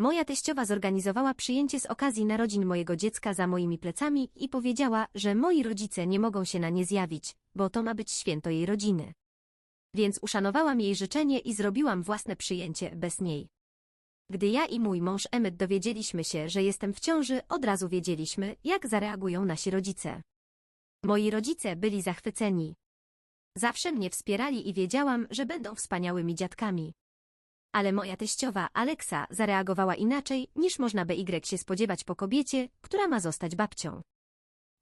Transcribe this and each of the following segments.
Moja teściowa zorganizowała przyjęcie z okazji narodzin mojego dziecka za moimi plecami i powiedziała, że moi rodzice nie mogą się na nie zjawić, bo to ma być święto jej rodziny. Więc uszanowałam jej życzenie i zrobiłam własne przyjęcie bez niej. Gdy ja i mój mąż Emmet dowiedzieliśmy się, że jestem w ciąży, od razu wiedzieliśmy, jak zareagują nasi rodzice. Moi rodzice byli zachwyceni. Zawsze mnie wspierali i wiedziałam, że będą wspaniałymi dziadkami. Ale moja teściowa, Aleksa, zareagowała inaczej, niż można by Y się spodziewać po kobiecie, która ma zostać babcią.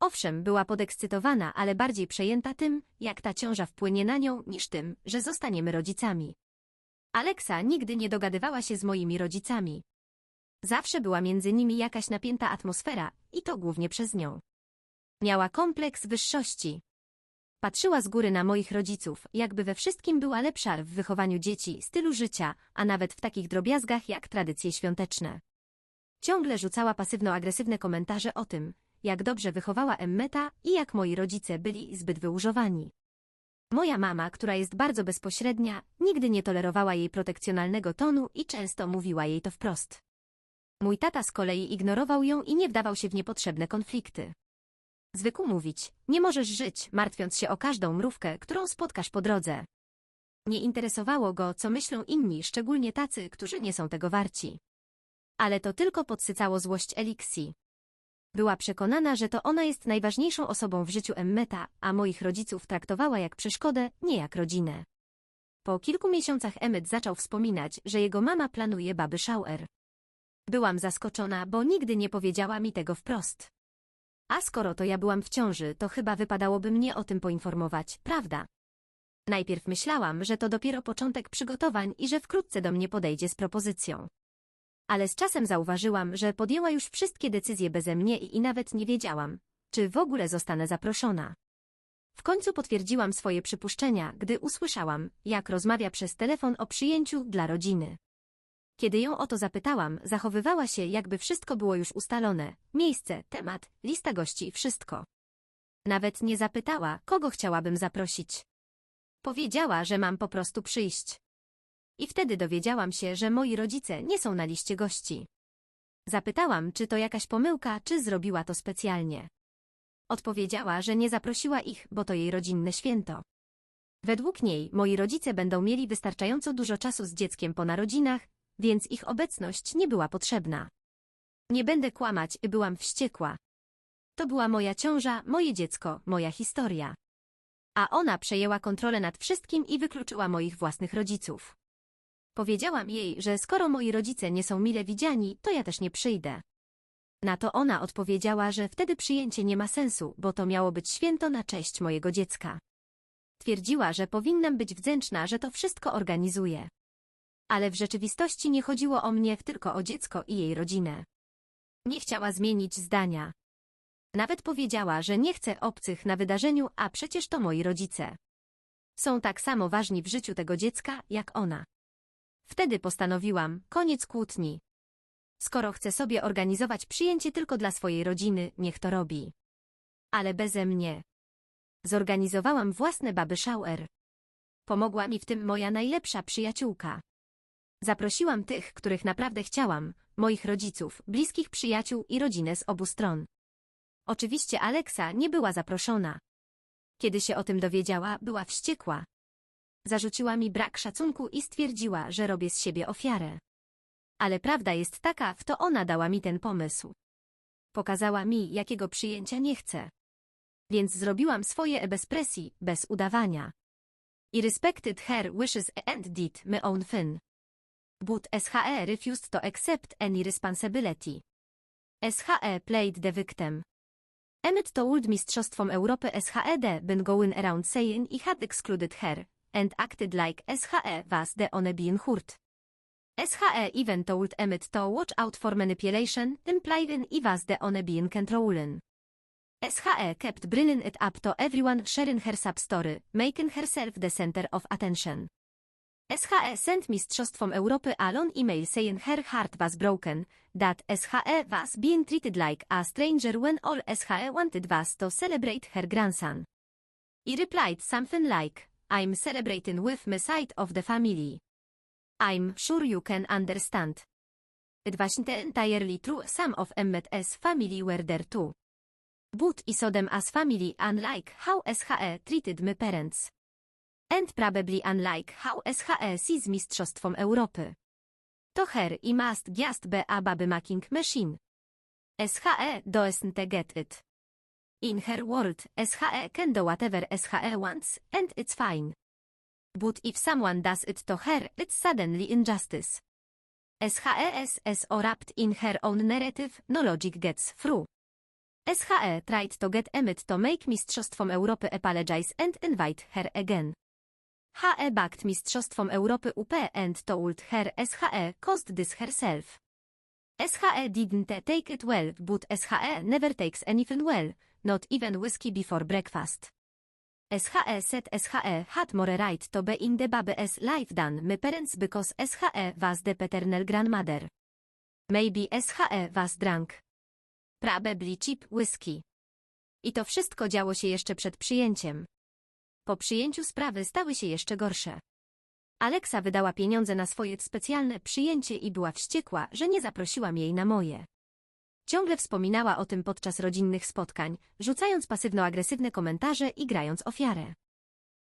Owszem, była podekscytowana, ale bardziej przejęta tym, jak ta ciąża wpłynie na nią, niż tym, że zostaniemy rodzicami. Aleksa nigdy nie dogadywała się z moimi rodzicami. Zawsze była między nimi jakaś napięta atmosfera i to głównie przez nią. Miała kompleks wyższości. Patrzyła z góry na moich rodziców, jakby we wszystkim była lepsza w wychowaniu dzieci, stylu życia, a nawet w takich drobiazgach jak tradycje świąteczne. Ciągle rzucała pasywno-agresywne komentarze o tym, jak dobrze wychowała Emmeta i jak moi rodzice byli zbyt wyużowani. Moja mama, która jest bardzo bezpośrednia, nigdy nie tolerowała jej protekcjonalnego tonu i często mówiła jej to wprost. Mój tata z kolei ignorował ją i nie wdawał się w niepotrzebne konflikty. Zwykł mówić, nie możesz żyć, martwiąc się o każdą mrówkę, którą spotkasz po drodze. Nie interesowało go, co myślą inni, szczególnie tacy, którzy nie są tego warci. Ale to tylko podsycało złość Elixi. Była przekonana, że to ona jest najważniejszą osobą w życiu Emmeta, a moich rodziców traktowała jak przeszkodę, nie jak rodzinę. Po kilku miesiącach Emmet zaczął wspominać, że jego mama planuje baby shower. Byłam zaskoczona, bo nigdy nie powiedziała mi tego wprost. A skoro to ja byłam w ciąży, to chyba wypadałoby mnie o tym poinformować, prawda? Najpierw myślałam, że to dopiero początek przygotowań i że wkrótce do mnie podejdzie z propozycją. Ale z czasem zauważyłam, że podjęła już wszystkie decyzje beze mnie i, i nawet nie wiedziałam, czy w ogóle zostanę zaproszona. W końcu potwierdziłam swoje przypuszczenia, gdy usłyszałam, jak rozmawia przez telefon o przyjęciu dla rodziny. Kiedy ją o to zapytałam, zachowywała się, jakby wszystko było już ustalone. Miejsce, temat, lista gości, wszystko. Nawet nie zapytała, kogo chciałabym zaprosić. Powiedziała, że mam po prostu przyjść. I wtedy dowiedziałam się, że moi rodzice nie są na liście gości. Zapytałam, czy to jakaś pomyłka, czy zrobiła to specjalnie. Odpowiedziała, że nie zaprosiła ich, bo to jej rodzinne święto. Według niej moi rodzice będą mieli wystarczająco dużo czasu z dzieckiem po narodzinach, więc ich obecność nie była potrzebna. Nie będę kłamać, byłam wściekła. To była moja ciąża, moje dziecko, moja historia. A ona przejęła kontrolę nad wszystkim i wykluczyła moich własnych rodziców. Powiedziałam jej, że skoro moi rodzice nie są mile widziani, to ja też nie przyjdę. Na to ona odpowiedziała, że wtedy przyjęcie nie ma sensu, bo to miało być święto na cześć mojego dziecka. Twierdziła, że powinnam być wdzięczna, że to wszystko organizuje. Ale w rzeczywistości nie chodziło o mnie, tylko o dziecko i jej rodzinę. Nie chciała zmienić zdania. Nawet powiedziała, że nie chce obcych na wydarzeniu, a przecież to moi rodzice. Są tak samo ważni w życiu tego dziecka, jak ona. Wtedy postanowiłam, koniec kłótni. Skoro chce sobie organizować przyjęcie tylko dla swojej rodziny, niech to robi. Ale beze mnie. Zorganizowałam własne baby shower. Pomogła mi w tym moja najlepsza przyjaciółka. Zaprosiłam tych, których naprawdę chciałam, moich rodziców, bliskich przyjaciół i rodzinę z obu stron. Oczywiście Aleksa nie była zaproszona. Kiedy się o tym dowiedziała, była wściekła. Zarzuciła mi brak szacunku i stwierdziła, że robię z siebie ofiarę. Ale prawda jest taka, w to ona dała mi ten pomysł. Pokazała mi, jakiego przyjęcia nie chcę. Więc zrobiłam swoje bez presji, bez udawania. I respected her wishes and did my own thing. But SHE refused to accept any responsibility. SHE played the victim. Emmet told Mistrzostwom Europy SHED been going around saying he had excluded her, and acted like SHE was the one being hurt. SHE even told Emmet to watch out for manipulation, implying he was the one being controlling. SHE kept bringing it up to everyone sharing her sub-story, making herself the center of attention. SHE sent Mistrzostwom Europy a long email saying her heart was broken, that SHE was being treated like a stranger when all SHE wanted was to celebrate her grandson. He replied something like, I'm celebrating with my side of the family. I'm sure you can understand. It wasn't entirely true some of Emmet S family were there too. But I saw them as family unlike how SHE treated my parents. And probably unlike how SHE sees Mistrzostwom Europy. To her i must just be a baby making machine. SHE doesn't get it. In her world, SHE can do whatever SHE wants, and it's fine. But if someone does it to her, it's suddenly injustice. SHE is wrapped in her own narrative, no logic gets through. SHE tried to get Emmet to make Mistrzostwom Europy apologize and invite her again. HE backed Mistrzostwom Europy UP and told her SHE caused this herself. SHE didn't take it well, but SHE never takes anything well, not even whiskey before breakfast. SHE said SHE had more right to be in the baby's life than my parents because SHE was the paternal grandmother. Maybe SHE was drunk. Probably cheap whisky. I to wszystko działo się jeszcze przed przyjęciem. Po przyjęciu sprawy stały się jeszcze gorsze. Aleksa wydała pieniądze na swoje specjalne przyjęcie i była wściekła, że nie zaprosiłam jej na moje. Ciągle wspominała o tym podczas rodzinnych spotkań, rzucając pasywno-agresywne komentarze i grając ofiarę.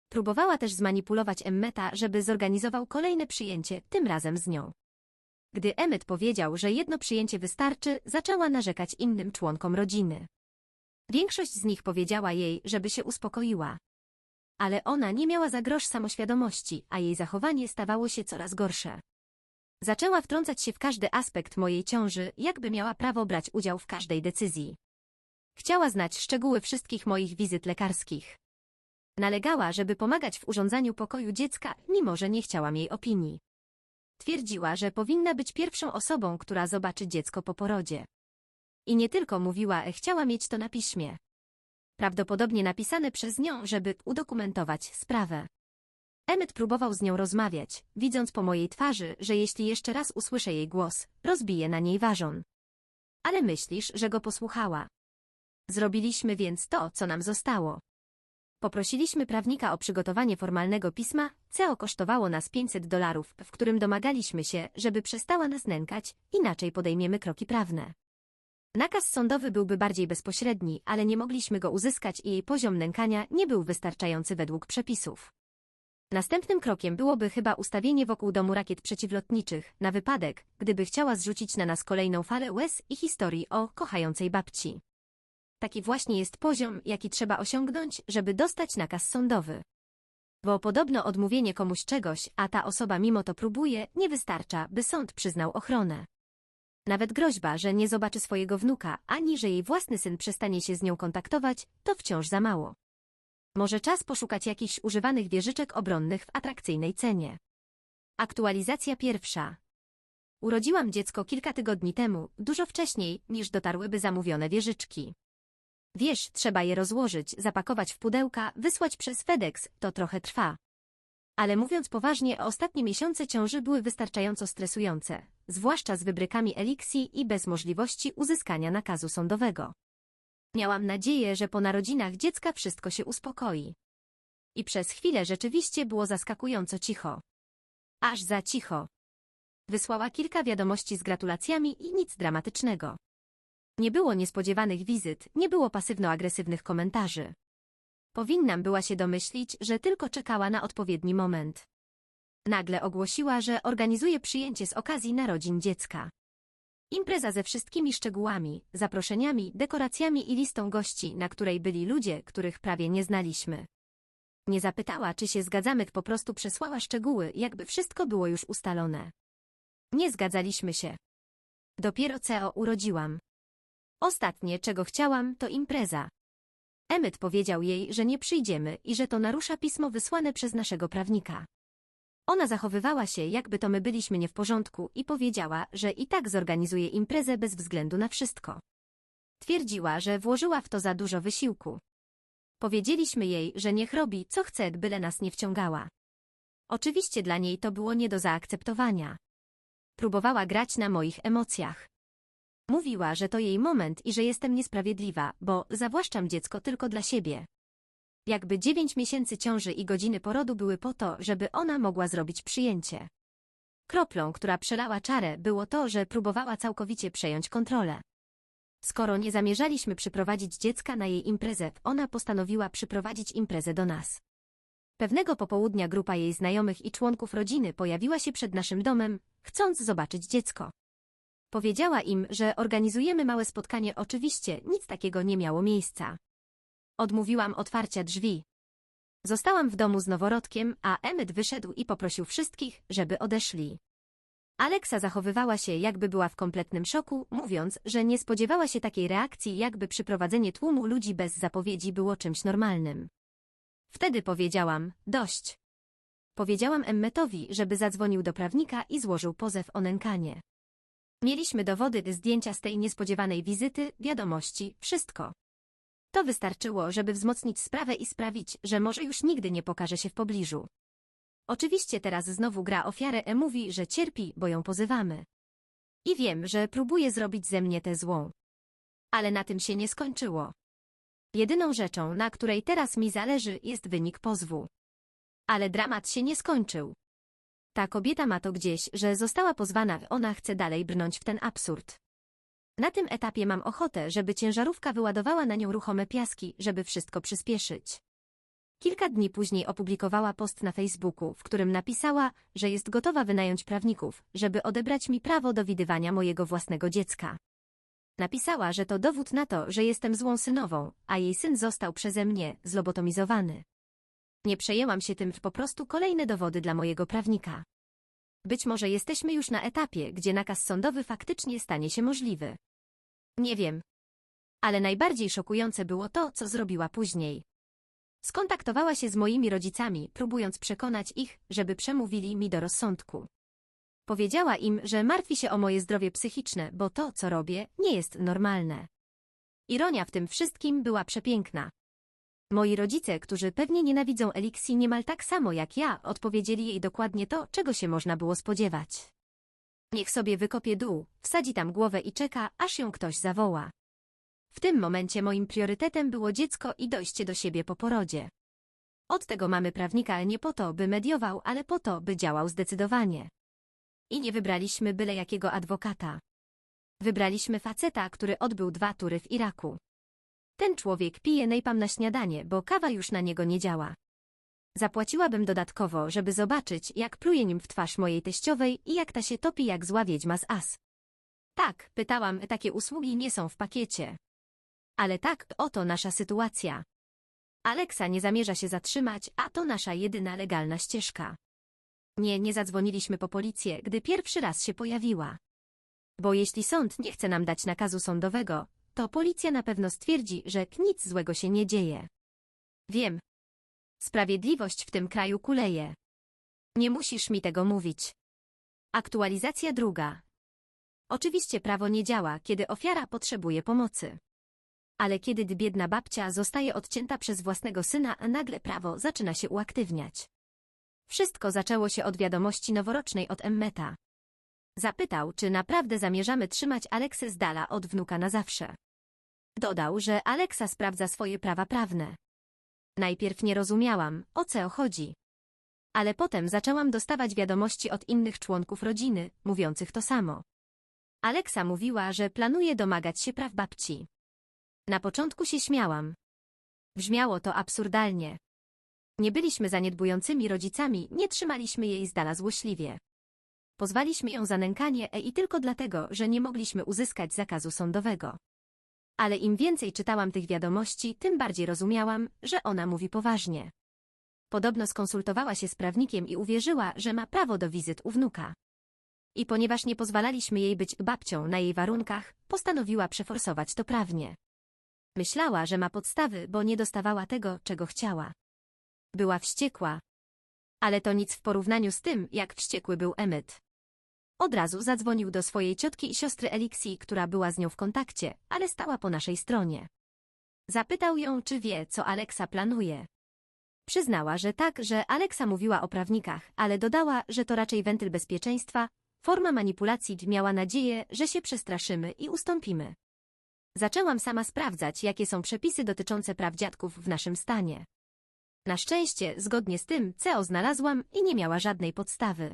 Próbowała też zmanipulować Emmeta, żeby zorganizował kolejne przyjęcie, tym razem z nią. Gdy Emmet powiedział, że jedno przyjęcie wystarczy, zaczęła narzekać innym członkom rodziny. Większość z nich powiedziała jej, żeby się uspokoiła. Ale ona nie miała za grosz samoświadomości, a jej zachowanie stawało się coraz gorsze. Zaczęła wtrącać się w każdy aspekt mojej ciąży, jakby miała prawo brać udział w każdej decyzji. Chciała znać szczegóły wszystkich moich wizyt lekarskich. Nalegała, żeby pomagać w urządzaniu pokoju dziecka, mimo że nie chciałam jej opinii. Twierdziła, że powinna być pierwszą osobą, która zobaczy dziecko po porodzie. I nie tylko mówiła, chciała mieć to na piśmie. Prawdopodobnie napisane przez nią, żeby udokumentować sprawę. Emmet próbował z nią rozmawiać, widząc po mojej twarzy, że jeśli jeszcze raz usłyszę jej głos, rozbije na niej ważon. Ale myślisz, że go posłuchała. Zrobiliśmy więc to, co nam zostało. Poprosiliśmy prawnika o przygotowanie formalnego pisma, CO kosztowało nas 500 dolarów, w którym domagaliśmy się, żeby przestała nas nękać, inaczej podejmiemy kroki prawne. Nakaz sądowy byłby bardziej bezpośredni, ale nie mogliśmy go uzyskać i jej poziom nękania nie był wystarczający według przepisów. Następnym krokiem byłoby chyba ustawienie wokół domu rakiet przeciwlotniczych, na wypadek, gdyby chciała zrzucić na nas kolejną falę łez i historii o kochającej babci. Taki właśnie jest poziom, jaki trzeba osiągnąć, żeby dostać nakaz sądowy. Bo podobno odmówienie komuś czegoś, a ta osoba mimo to próbuje, nie wystarcza, by sąd przyznał ochronę. Nawet groźba, że nie zobaczy swojego wnuka, ani że jej własny syn przestanie się z nią kontaktować, to wciąż za mało. Może czas poszukać jakichś używanych wieżyczek obronnych w atrakcyjnej cenie. Aktualizacja pierwsza. Urodziłam dziecko kilka tygodni temu, dużo wcześniej, niż dotarłyby zamówione wieżyczki. Wiesz, trzeba je rozłożyć, zapakować w pudełka, wysłać przez FedEx, to trochę trwa. Ale mówiąc poważnie, ostatnie miesiące ciąży były wystarczająco stresujące, zwłaszcza z wybrykami eliksji i bez możliwości uzyskania nakazu sądowego. Miałam nadzieję, że po narodzinach dziecka wszystko się uspokoi. I przez chwilę rzeczywiście było zaskakująco cicho. Aż za cicho. Wysłała kilka wiadomości z gratulacjami i nic dramatycznego. Nie było niespodziewanych wizyt, nie było pasywno-agresywnych komentarzy. Powinnam była się domyślić, że tylko czekała na odpowiedni moment. Nagle ogłosiła, że organizuje przyjęcie z okazji narodzin dziecka. Impreza ze wszystkimi szczegółami, zaproszeniami, dekoracjami i listą gości, na której byli ludzie, których prawie nie znaliśmy. Nie zapytała, czy się zgadzamy, po prostu przesłała szczegóły, jakby wszystko było już ustalone. Nie zgadzaliśmy się. Dopiero CO urodziłam. Ostatnie, czego chciałam, to impreza. Emmet powiedział jej, że nie przyjdziemy i że to narusza pismo wysłane przez naszego prawnika. Ona zachowywała się, jakby to my byliśmy nie w porządku i powiedziała, że i tak zorganizuje imprezę bez względu na wszystko. Twierdziła, że włożyła w to za dużo wysiłku. Powiedzieliśmy jej, że niech robi, co chce, byle nas nie wciągała. Oczywiście dla niej to było nie do zaakceptowania. Próbowała grać na moich emocjach. Mówiła, że to jej moment i że jestem niesprawiedliwa, bo zawłaszczam dziecko tylko dla siebie. Jakby dziewięć miesięcy ciąży i godziny porodu były po to, żeby ona mogła zrobić przyjęcie. Kroplą, która przelała czarę, było to, że próbowała całkowicie przejąć kontrolę. Skoro nie zamierzaliśmy przyprowadzić dziecka na jej imprezę, ona postanowiła przyprowadzić imprezę do nas. Pewnego popołudnia grupa jej znajomych i członków rodziny pojawiła się przed naszym domem, chcąc zobaczyć dziecko. Powiedziała im, że organizujemy małe spotkanie, oczywiście nic takiego nie miało miejsca. Odmówiłam otwarcia drzwi. Zostałam w domu z noworodkiem, a Emmet wyszedł i poprosił wszystkich, żeby odeszli. Aleksa zachowywała się, jakby była w kompletnym szoku, mówiąc, że nie spodziewała się takiej reakcji, jakby przyprowadzenie tłumu ludzi bez zapowiedzi było czymś normalnym. Wtedy powiedziałam, dość. Powiedziałam Emmetowi, żeby zadzwonił do prawnika i złożył pozew o nękanie. Mieliśmy dowody, zdjęcia z tej niespodziewanej wizyty, wiadomości, wszystko. To wystarczyło, żeby wzmocnić sprawę i sprawić, że może już nigdy nie pokaże się w pobliżu. Oczywiście teraz znowu gra ofiarę e mówi, że cierpi, bo ją pozywamy. I wiem, że próbuje zrobić ze mnie tę złą. Ale na tym się nie skończyło. Jedyną rzeczą, na której teraz mi zależy, jest wynik pozwu. Ale dramat się nie skończył. Ta kobieta ma to gdzieś, że została pozwana, ona chce dalej brnąć w ten absurd. Na tym etapie mam ochotę, żeby ciężarówka wyładowała na nią ruchome piaski, żeby wszystko przyspieszyć. Kilka dni później opublikowała post na Facebooku, w którym napisała, że jest gotowa wynająć prawników, żeby odebrać mi prawo do widywania mojego własnego dziecka. Napisała, że to dowód na to, że jestem złą synową, a jej syn został przeze mnie zlobotomizowany. Nie przejęłam się tym, po prostu kolejne dowody dla mojego prawnika. Być może jesteśmy już na etapie, gdzie nakaz sądowy faktycznie stanie się możliwy. Nie wiem. Ale najbardziej szokujące było to, co zrobiła później. Skontaktowała się z moimi rodzicami, próbując przekonać ich, żeby przemówili mi do rozsądku. Powiedziała im, że martwi się o moje zdrowie psychiczne, bo to, co robię, nie jest normalne. Ironia w tym wszystkim była przepiękna. Moi rodzice, którzy pewnie nienawidzą Elixi niemal tak samo jak ja, odpowiedzieli jej dokładnie to, czego się można było spodziewać. Niech sobie wykopie dół, wsadzi tam głowę i czeka, aż ją ktoś zawoła. W tym momencie moim priorytetem było dziecko i dojście do siebie po porodzie. Od tego mamy prawnika nie po to, by mediował, ale po to, by działał zdecydowanie. I nie wybraliśmy byle jakiego adwokata. Wybraliśmy faceta, który odbył dwa tury w Iraku. Ten człowiek pije nejpam na śniadanie, bo kawa już na niego nie działa. Zapłaciłabym dodatkowo, żeby zobaczyć, jak pluje nim w twarz mojej teściowej i jak ta się topi jak zła wiedźma z as. Tak, pytałam, takie usługi nie są w pakiecie. Ale tak, oto nasza sytuacja. Aleksa nie zamierza się zatrzymać, a to nasza jedyna legalna ścieżka. Nie, nie zadzwoniliśmy po policję, gdy pierwszy raz się pojawiła. Bo jeśli sąd nie chce nam dać nakazu sądowego, to policja na pewno stwierdzi, że nic złego się nie dzieje. Wiem. Sprawiedliwość w tym kraju kuleje. Nie musisz mi tego mówić. Aktualizacja druga. Oczywiście prawo nie działa, kiedy ofiara potrzebuje pomocy. Ale kiedy biedna babcia zostaje odcięta przez własnego syna, nagle prawo zaczyna się uaktywniać. Wszystko zaczęło się od wiadomości noworocznej od Emmeta. Zapytał, czy naprawdę zamierzamy trzymać Aleksę z dala od wnuka na zawsze. Dodał, że Aleksa sprawdza swoje prawa prawne. Najpierw nie rozumiałam, o co chodzi. Ale potem zaczęłam dostawać wiadomości od innych członków rodziny, mówiących to samo. Aleksa mówiła, że planuje domagać się praw babci. Na początku się śmiałam. Brzmiało to absurdalnie. Nie byliśmy zaniedbującymi rodzicami, nie trzymaliśmy jej z dala złośliwie. Pozwaliśmy ją za nękanie e i tylko dlatego, że nie mogliśmy uzyskać zakazu sądowego. Ale im więcej czytałam tych wiadomości, tym bardziej rozumiałam, że ona mówi poważnie. Podobno skonsultowała się z prawnikiem i uwierzyła, że ma prawo do wizyt u wnuka. I ponieważ nie pozwalaliśmy jej być babcią na jej warunkach, postanowiła przeforsować to prawnie. Myślała, że ma podstawy, bo nie dostawała tego, czego chciała. Była wściekła. Ale to nic w porównaniu z tym, jak wściekły był Emmet. Od razu zadzwonił do swojej ciotki i siostry Elixi, która była z nią w kontakcie, ale stała po naszej stronie. Zapytał ją, czy wie, co Aleksa planuje. Przyznała, że tak, że Aleksa mówiła o prawnikach, ale dodała, że to raczej wentyl bezpieczeństwa, forma manipulacji miała nadzieję, że się przestraszymy i ustąpimy. Zaczęłam sama sprawdzać, jakie są przepisy dotyczące praw dziadków w naszym stanie. Na szczęście, zgodnie z tym, CO znalazłam i nie miała żadnej podstawy.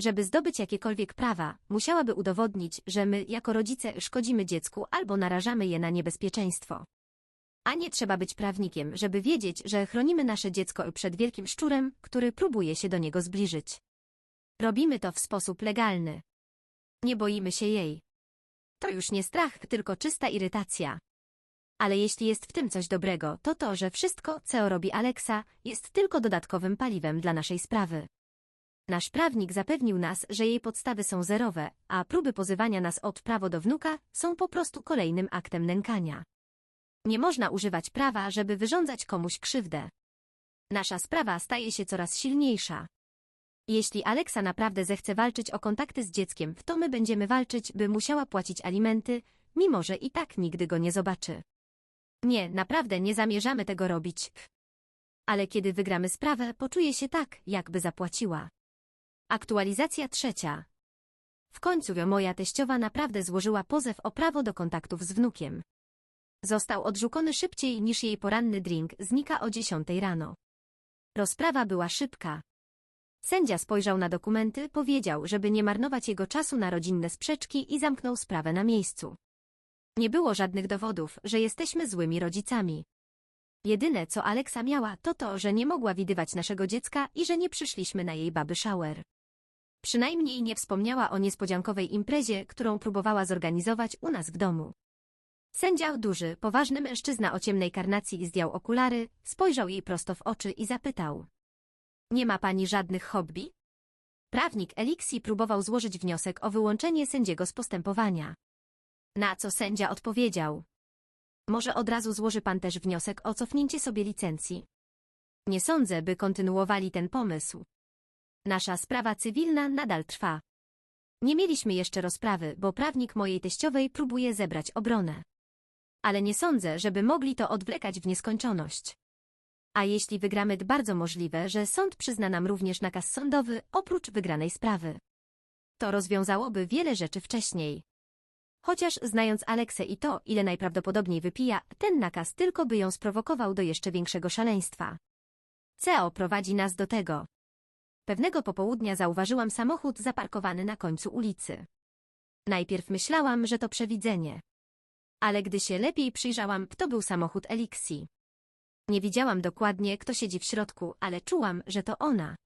Żeby zdobyć jakiekolwiek prawa, musiałaby udowodnić, że my, jako rodzice, szkodzimy dziecku albo narażamy je na niebezpieczeństwo. A nie trzeba być prawnikiem, żeby wiedzieć, że chronimy nasze dziecko przed wielkim szczurem, który próbuje się do niego zbliżyć. Robimy to w sposób legalny. Nie boimy się jej. To już nie strach, tylko czysta irytacja. Ale jeśli jest w tym coś dobrego, to to, że wszystko, co robi Alexa, jest tylko dodatkowym paliwem dla naszej sprawy. Nasz prawnik zapewnił nas, że jej podstawy są zerowe, a próby pozywania nas od prawo do wnuka są po prostu kolejnym aktem nękania. Nie można używać prawa, żeby wyrządzać komuś krzywdę. Nasza sprawa staje się coraz silniejsza. Jeśli Aleksa naprawdę zechce walczyć o kontakty z dzieckiem, to my będziemy walczyć, by musiała płacić alimenty, mimo że i tak nigdy go nie zobaczy. Nie, naprawdę nie zamierzamy tego robić. Ale kiedy wygramy sprawę, poczuje się tak, jakby zapłaciła. Aktualizacja trzecia. W końcu moja teściowa naprawdę złożyła pozew o prawo do kontaktów z wnukiem. Został odrzucony szybciej niż jej poranny drink znika o 10 rano. Rozprawa była szybka. Sędzia spojrzał na dokumenty, powiedział, żeby nie marnować jego czasu na rodzinne sprzeczki i zamknął sprawę na miejscu. Nie było żadnych dowodów, że jesteśmy złymi rodzicami. Jedyne, co Aleksa miała, to to, że nie mogła widywać naszego dziecka i że nie przyszliśmy na jej baby shower. Przynajmniej nie wspomniała o niespodziankowej imprezie, którą próbowała zorganizować u nas w domu. Sędzia, duży, poważny mężczyzna o ciemnej karnacji zdjął okulary, spojrzał jej prosto w oczy i zapytał. Nie ma pani żadnych hobby? Prawnik Elixi próbował złożyć wniosek o wyłączenie sędziego z postępowania. Na co sędzia odpowiedział. Może od razu złoży pan też wniosek o cofnięcie sobie licencji. Nie sądzę, by kontynuowali ten pomysł. Nasza sprawa cywilna nadal trwa. Nie mieliśmy jeszcze rozprawy, bo prawnik mojej teściowej próbuje zebrać obronę. Ale nie sądzę, żeby mogli to odwlekać w nieskończoność. A jeśli wygramy, to bardzo możliwe, że sąd przyzna nam również nakaz sądowy oprócz wygranej sprawy. To rozwiązałoby wiele rzeczy wcześniej. Chociaż znając Aleksę i to, ile najprawdopodobniej wypija, ten nakaz tylko by ją sprowokował do jeszcze większego szaleństwa. CEO prowadzi nas do tego. Pewnego popołudnia zauważyłam samochód zaparkowany na końcu ulicy. Najpierw myślałam, że to przewidzenie. Ale gdy się lepiej przyjrzałam, to był samochód Elixi. Nie widziałam dokładnie, kto siedzi w środku, ale czułam, że to ona.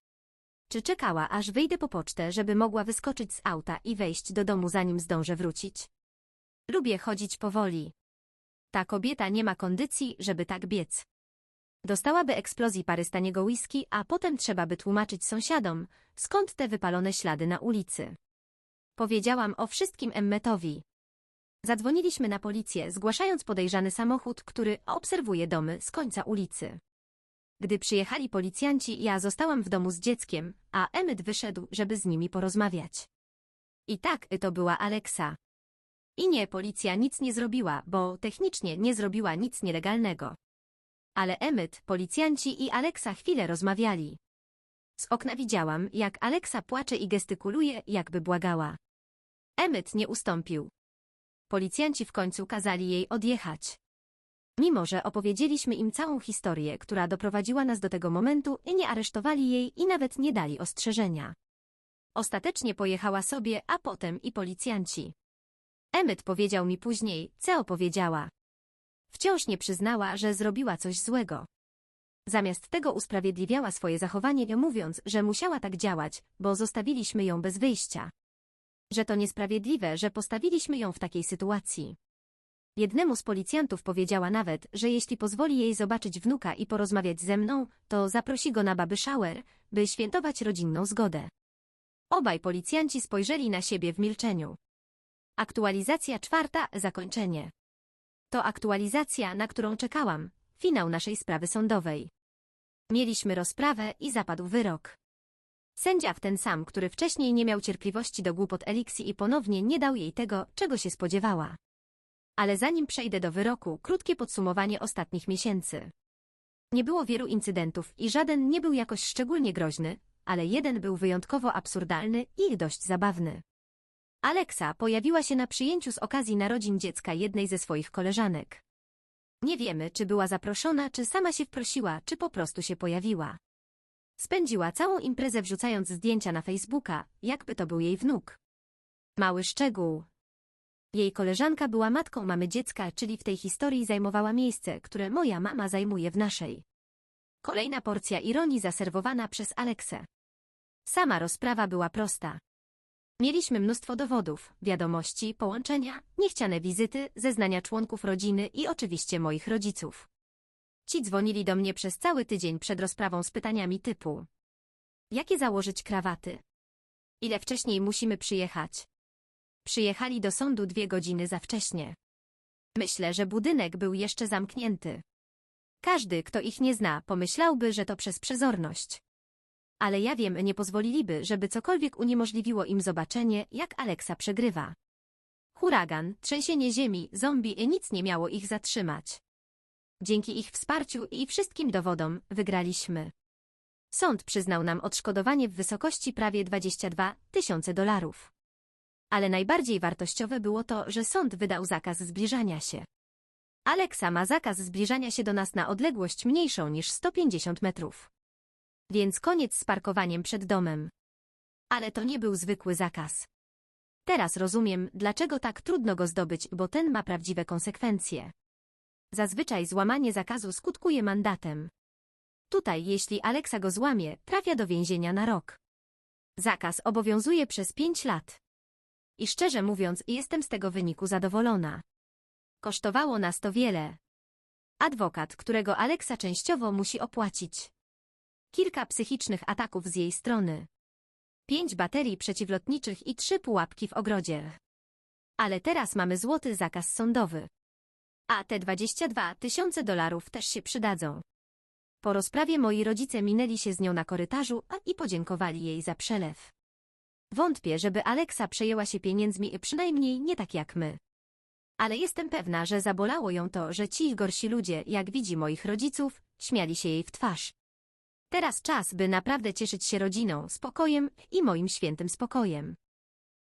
Czy czekała, aż wyjdę po pocztę, żeby mogła wyskoczyć z auta i wejść do domu, zanim zdążę wrócić? Lubię chodzić powoli. Ta kobieta nie ma kondycji, żeby tak biec. Dostałaby eksplozji pary staniego whisky, a potem trzeba by tłumaczyć sąsiadom, skąd te wypalone ślady na ulicy. Powiedziałam o wszystkim Emmetowi. Zadzwoniliśmy na policję, zgłaszając podejrzany samochód, który obserwuje domy z końca ulicy. Gdy przyjechali policjanci, ja zostałam w domu z dzieckiem, a Emmet wyszedł, żeby z nimi porozmawiać. I tak to była Aleksa. I nie, policja nic nie zrobiła, bo technicznie nie zrobiła nic nielegalnego. Ale Emmet, policjanci i Aleksa chwilę rozmawiali. Z okna widziałam, jak Aleksa płacze i gestykuluje, jakby błagała. Emmet nie ustąpił. Policjanci w końcu kazali jej odjechać. Mimo, że opowiedzieliśmy im całą historię, która doprowadziła nas do tego momentu, i nie aresztowali jej i nawet nie dali ostrzeżenia. Ostatecznie pojechała sobie, a potem i policjanci. Emmet powiedział mi później, co opowiedziała. Wciąż nie przyznała, że zrobiła coś złego. Zamiast tego usprawiedliwiała swoje zachowanie, mówiąc, że musiała tak działać, bo zostawiliśmy ją bez wyjścia. Że to niesprawiedliwe, że postawiliśmy ją w takiej sytuacji. Jednemu z policjantów powiedziała nawet, że jeśli pozwoli jej zobaczyć wnuka i porozmawiać ze mną, to zaprosi go na baby shower, by świętować rodzinną zgodę. Obaj policjanci spojrzeli na siebie w milczeniu. Aktualizacja czwarta, zakończenie. To aktualizacja, na którą czekałam, finał naszej sprawy sądowej. Mieliśmy rozprawę i zapadł wyrok. Sędzia w ten sam, który wcześniej nie miał cierpliwości do głupot Elixi i ponownie nie dał jej tego, czego się spodziewała. Ale zanim przejdę do wyroku, krótkie podsumowanie ostatnich miesięcy. Nie było wielu incydentów i żaden nie był jakoś szczególnie groźny, ale jeden był wyjątkowo absurdalny i dość zabawny. Aleksa pojawiła się na przyjęciu z okazji narodzin dziecka jednej ze swoich koleżanek. Nie wiemy, czy była zaproszona, czy sama się wprosiła, czy po prostu się pojawiła. Spędziła całą imprezę wrzucając zdjęcia na Facebooka, jakby to był jej wnuk. Mały szczegół. Jej koleżanka była matką mamy dziecka, czyli w tej historii zajmowała miejsce, które moja mama zajmuje w naszej. Kolejna porcja ironii zaserwowana przez Aleksę. Sama rozprawa była prosta. Mieliśmy mnóstwo dowodów, wiadomości, połączenia, niechciane wizyty, zeznania członków rodziny i oczywiście moich rodziców. Ci dzwonili do mnie przez cały tydzień przed rozprawą z pytaniami typu Jakie założyć krawaty? Ile wcześniej musimy przyjechać? Przyjechali do sądu dwie godziny za wcześnie. Myślę, że budynek był jeszcze zamknięty. Każdy, kto ich nie zna, pomyślałby, że to przez przezorność. Ale ja wiem, nie pozwoliliby, żeby cokolwiek uniemożliwiło im zobaczenie, jak Aleksa przegrywa. Huragan, trzęsienie ziemi, zombie nic nie miało ich zatrzymać. Dzięki ich wsparciu i wszystkim dowodom wygraliśmy. Sąd przyznał nam odszkodowanie w wysokości prawie 22 tysiące dolarów. Ale najbardziej wartościowe było to, że sąd wydał zakaz zbliżania się. Aleksa ma zakaz zbliżania się do nas na odległość mniejszą niż 150 metrów. Więc koniec z parkowaniem przed domem. Ale to nie był zwykły zakaz. Teraz rozumiem, dlaczego tak trudno go zdobyć, bo ten ma prawdziwe konsekwencje. Zazwyczaj złamanie zakazu skutkuje mandatem. Tutaj, jeśli Aleksa go złamie, trafia do więzienia na rok. Zakaz obowiązuje przez pięć lat. I szczerze mówiąc, jestem z tego wyniku zadowolona. Kosztowało nas to wiele. Adwokat, którego Aleksa częściowo musi opłacić. Kilka psychicznych ataków z jej strony. Pięć baterii przeciwlotniczych i trzy pułapki w ogrodzie. Ale teraz mamy złoty zakaz sądowy. A te 22 tysiące dolarów też się przydadzą. Po rozprawie moi rodzice minęli się z nią na korytarzu a i podziękowali jej za przelew. Wątpię, żeby Aleksa przejęła się pieniędzmi, przynajmniej nie tak jak my. Ale jestem pewna, że zabolało ją to, że ci gorsi ludzie, jak widzi moich rodziców, śmiali się jej w twarz. Teraz czas, by naprawdę cieszyć się rodziną, spokojem i moim świętym spokojem.